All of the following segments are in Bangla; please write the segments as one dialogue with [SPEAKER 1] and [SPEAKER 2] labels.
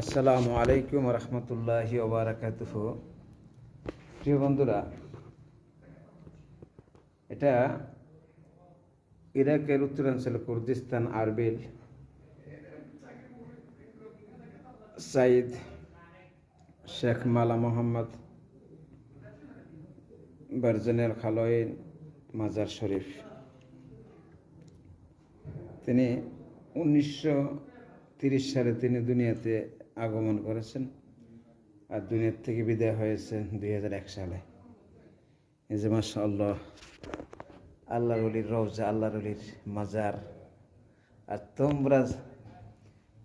[SPEAKER 1] আসসালামু আলাইকুম রহমতুল্লাহি ওবরাকাতুহ। প্রিয় বন্ধুরা, এটা ইরাকের উত্তরাঞ্চল, Kurdistan Erbil Saeed Sheikh Mala Mohammad বারজানের খালয়েন মাজার শরীফ। তিনি উনিশশো তিরিশ সালে তিনি দুনিয়াতে আগমন করেছেন আর দুনিয়ার থেকে বিদায় হয়েছে দুই হাজার এক সালে। এই যে মাসা আল্লাহ আল্লাহ অলির রওজা আল্লাহ অলির মাজার। আর তোমরা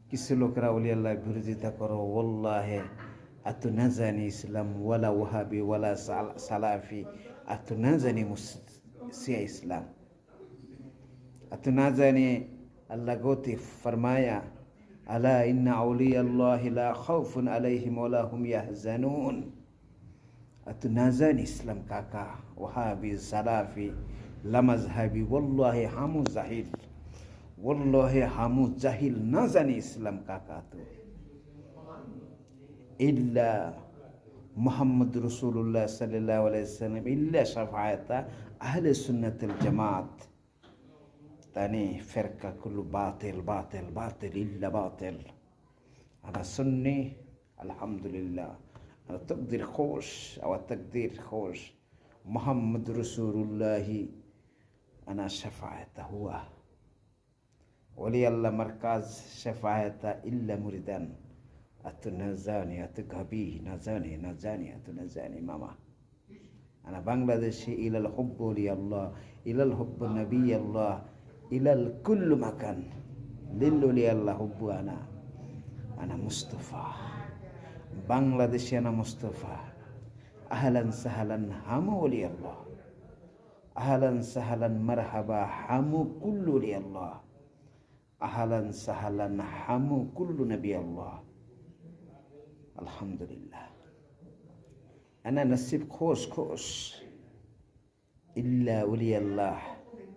[SPEAKER 1] কিছু লোকরা উলি আল্লাহ বিরোধিতা করো ওল্লাহে আতু না জানি ইসলাম ওয়ালা ওহাবি ওয়ালা সালাফি আতু না জানি মুসিয়া ইসলাম? আতু না জানি আল্লাহ গতি ফরমায়া আলা ইন্না আউলিয়াল্লাহ লা খাউফুন আলাইহিম ওয়া হুম ইয়াহজানুন। আত নাজান ইসলাম কাকা, ওয়াহাবি সালাফি লামাজহাবি ওল্লাহে হামু জাহিল ওল্লহে হামু জাহিল না জানি ইসলাম কাকা তো। ইল্লা মোহাম্মদ রসুল্লাহ সাল্লাহ আলাইসাল্লাম ইল্লা সাফায়তা আহলে সুন্নাতুল জামাত। تاني فرقة كله باطل باطل باطل إلا باطل. أنا سني الحمد لله أنا تقدير خوش أو تقدير خوش. محمد رسول الله. أنا شفاعته هو. ولي الله مركز شفاعته إلا مردان أتنزاني أتقبي نزاني نزاني أتنزاني ماما. أنا بنغلاديشي إلى الحب ولي الله إلى الحب نبي الله. ইলাল কুল্লু মাকান, দিল্লুলি আল্লাহ হুব্বু আনা মুস্তফা। বাংলাদেশে আনা মুস্তফা। আহলান সাহালান হামু অলি আল্লাহ। আহলান সাহালান মারহাবা হামু কুল্লু অলি আল্লাহ। আহলান সাহালান হামু কুল্লু নবী আল্লাহ। আলহামদুলিল্লাহ। আনা নসিব খোশ খোস ইল্লা উলি আল্লাহ।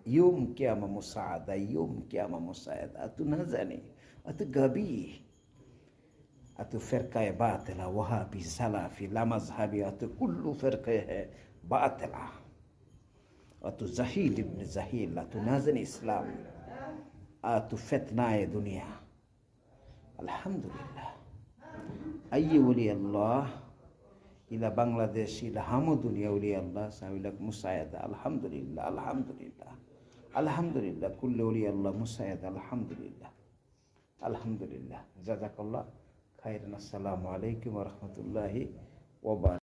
[SPEAKER 1] يوم قيامة مساعدة يوم قيامة مساعدة. أتو نزني أتو غبي أتو فرقة باطلة وهابي سلفي لا مذهبي أتو كل فرقة باطلة. أتو زهيل ابن زهيل أتو نازن إسلام. أتو فتنة دنيا. الحمد لله أي ولي الله؟ إلى بنغلاديش إلى هم دنيا ولي الله سوي لك مساعدة. الحمد لله الحمد لله আলহামদুলিল্লাহ কুল্লি অলি আল্লাহ মুসাইদ আলহামদুলিল্লাহ। আলহামদুলিল্লাহ। জাজাকাল্লাহ খাইরান আসসালামু আলাইকুম রহমতুল্লাহি ওবার